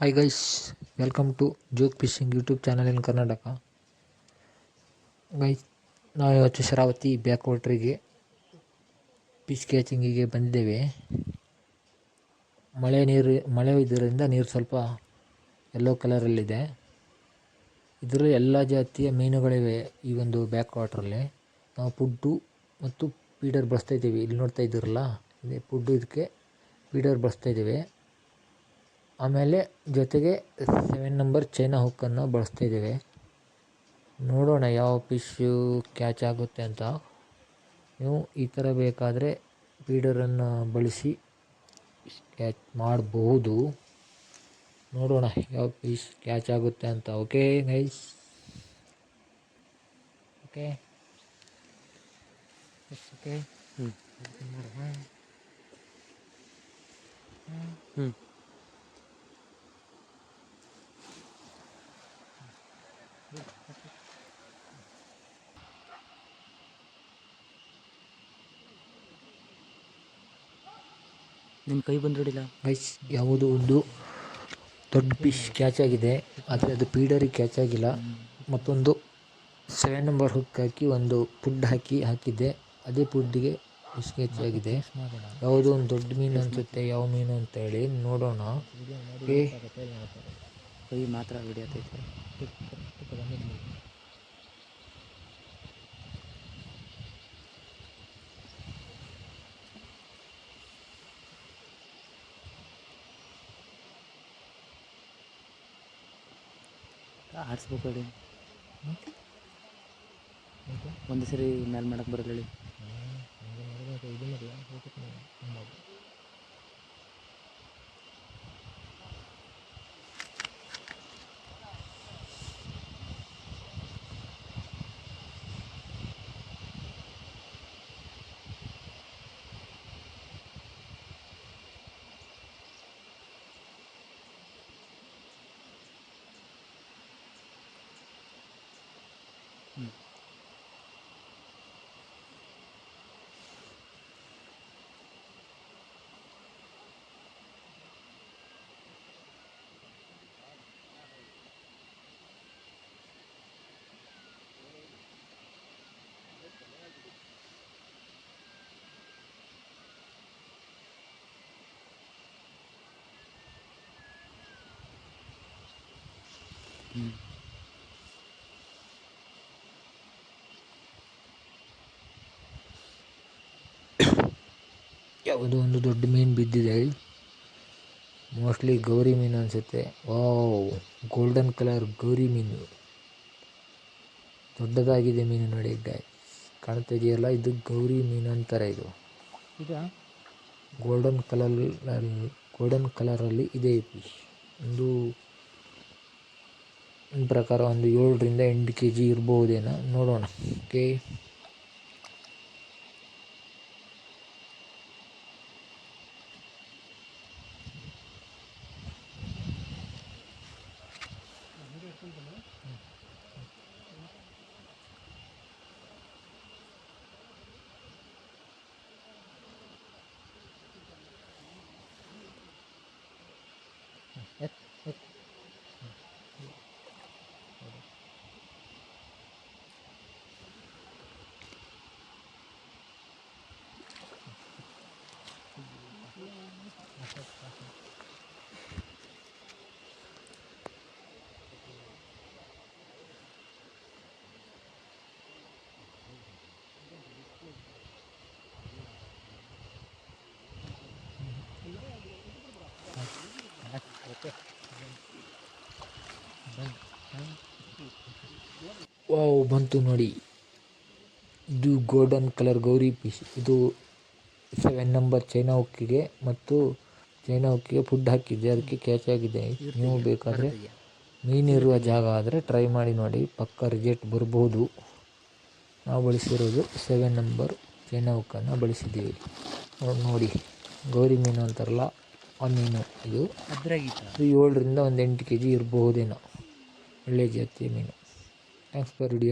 Hi guys welcome to Jog fishing YouTube channel in Karnataka guys ನಾವು ಇವತ್ತು Sharavati back ವಾಟ್ರಿಗೆ fish ಕ್ಯಾಚಿಂಗಿಗೆ ಬಂದಿದ್ದೇವೆ. ಮಳೆ ನೀರು, ಮಳೆ ಇದರಿಂದ ನೀರು ಸ್ವಲ್ಪ ಯೆಲ್ಲೋ ಕಲರಲ್ಲಿದೆ ಇದರಲ್ಲಿ ಎಲ್ಲ ಜಾತಿಯ ಮೀನುಗಳಿವೆ ಈ ಒಂದು ಬ್ಯಾಕ್ ವಾಟ್ರಲ್ಲಿ ನಾವು ಫುಡ್ಡು ಮತ್ತು ಫೀಡರ್ ಬಳಸ್ತಾ ಇದ್ದೀವಿ. ಇಲ್ಲಿ ನೋಡ್ತಾ ಇದ್ದೀರಲ್ಲ ಇದೇ ಫುಡ್ಡು ಇದಕ್ಕೆ ಫೀಡರ್ ಬಳಸ್ತಾ ಇದ್ದೀವಿ. ಆಮೇಲೆ ಜೊತೆಗೆ ಸೆವೆನ್ ನಂಬರ್ ಚೈನಾ ಹುಕ್ಕನ್ನು ಬಳಸ್ತಿದ್ದೇವೆ. ನೋಡೋಣ ಯಾವ ಫಿಶ್ಶು ಕ್ಯಾಚ್ ಆಗುತ್ತೆ ಅಂತ. ನೀವು ಈ ಥರ ಬೇಕಾದರೆ ಫೀಡರನ್ನು ಬಳಸಿ ಕ್ಯಾಚ್ ಮಾಡಬಹುದು ನೋಡೋಣ ಯಾವ ಫಿಶ್ ಕ್ಯಾಚ್ ಆಗುತ್ತೆ ಅಂತ. ಓಕೆ ಗೈಸ್ ಓಕೆ ಓಕೆ ಹ್ಞೂ ಹ್ಞೂ ನಿಮ್ಮ ಕೈ ಬಂದ್ರಡಿಲ್ಲ ಗೈಸ್ ಯಾವುದೋ ಒಂದು ದೊಡ್ಡ ಫಿಶ್ ಕ್ಯಾಚ್ ಆಗಿದೆ. ಆದರೆ ಅದು ಪೀಡರಿಗೆ ಕ್ಯಾಚ್ ಆಗಿಲ್ಲ. ಮತ್ತೊಂದು ಸೆವೆನ್ ನಂಬರ್ ಹುಕ್ ಹಾಕಿ ಒಂದು ಫುಡ್ ಹಾಕಿ ಹಾಕಿದ್ದೆ. ಅದೇ ಫುಡ್ಡಿಗೆ ಫಿಶ್ ಕ್ಯಾಚ್ ಆಗಿದೆ. ಯಾವುದೋ ಒಂದು ದೊಡ್ಡ ಮೀನು ಅನ್ಸುತ್ತೆ ಯಾವ ಮೀನು ಅಂತ ಹೇಳಿ ನೋಡೋಣ. ಕೈ ಮಾತ್ರ ಹಿಡಿಯತೈತೆ. ಆಡಿಸ್ಬೇಕು ಹೇಳಿ ಒಂದು ಸರಿ ಮೇಲೆ ಮಾಡಕ್ಕೆ ಬರಲ್ಲ ಹೇಳಿ. ಯಾವುದೋ ಒಂದು ದೊಡ್ಡ ಮೀನು ಬಿದ್ದಿದೆ ಮೋಸ್ಟ್ಲಿ ಗೌರಿ ಮೀನು ಅನಿಸುತ್ತೆ. ವಾವ್ ಗೋಲ್ಡನ್ ಕಲರ್ ಗೌರಿ ಮೀನು. ದೊಡ್ಡದಾಗಿದೆ ಮೀನು ನೋಡಿ ಕಾಣ್ತಾ ಇದೆಯಲ್ಲ ಇದು ಗೌರಿ ಮೀನು ಅಂತಾರೆ ಇದು. ಈಗ? ಗೋಲ್ಡನ್ ಕಲರ್ ಗೋಲ್ಡನ್ ಕಲರಲ್ಲಿ ಇದೆ ಫಿಶ್ ಒಂದು ನನ್ನ ಪ್ರಕಾರ ಒಂದು ಏಳರಿಂದ ಎಂಟು ಕೆ ಜಿ ಇರ್ಬೋದೇನೋ ನೋಡೋಣ. ಓಕೆ ವಾವ್ ಬಂತು ನೋಡಿ. ಇದು ಗೋಲ್ಡನ್ ಕಲರ್ ಗೌರಿ ಫಿಶ್ ಇದು ಸೆವೆನ್ ನಂಬರ್ ಚೈನಾ ಉಕ್ಕಿಗೆ ಮತ್ತು ಚೈನಾ ಉಕ್ಕಿಗೆ ಫುಡ್ ಹಾಕಿದ್ದೆ. ಅದಕ್ಕೆ ಕ್ಯಾಚ್ ಆಗಿದೆ ನೀವು ಬೇಕಾದರೆ ಮೀನಿರುವ ಜಾಗ ಆದರೆ ಟ್ರೈ ಮಾಡಿ ನೋಡಿ. ಪಕ್ಕ ರಿಜೆಕ್ಟ್ ಬರ್ಬೋದು. ನಾವು ಬಳಸಿರೋದು ಸೆವೆನ್ ನಂಬರ್ ಚೈನಾ ಉಕ್ಕನ್ನು ಬಳಸಿದ್ದೀವಿ. ನೋಡಿ ಗೌರಿ ಮೀನು ಅಂತಾರಲ್ಲ ಆ ಮೀನು ಇದು. ಅದರಾಗಿತ್ತು? ಇದು ಏಳರಿಂದ ಒಂದು ಎಂಟು ಕೆ ಜಿ ಇರಬಹುದೇನೋ ಒಳ್ಳೆ ಜಾತಿಯ ಮೀನು. एक्स पर डी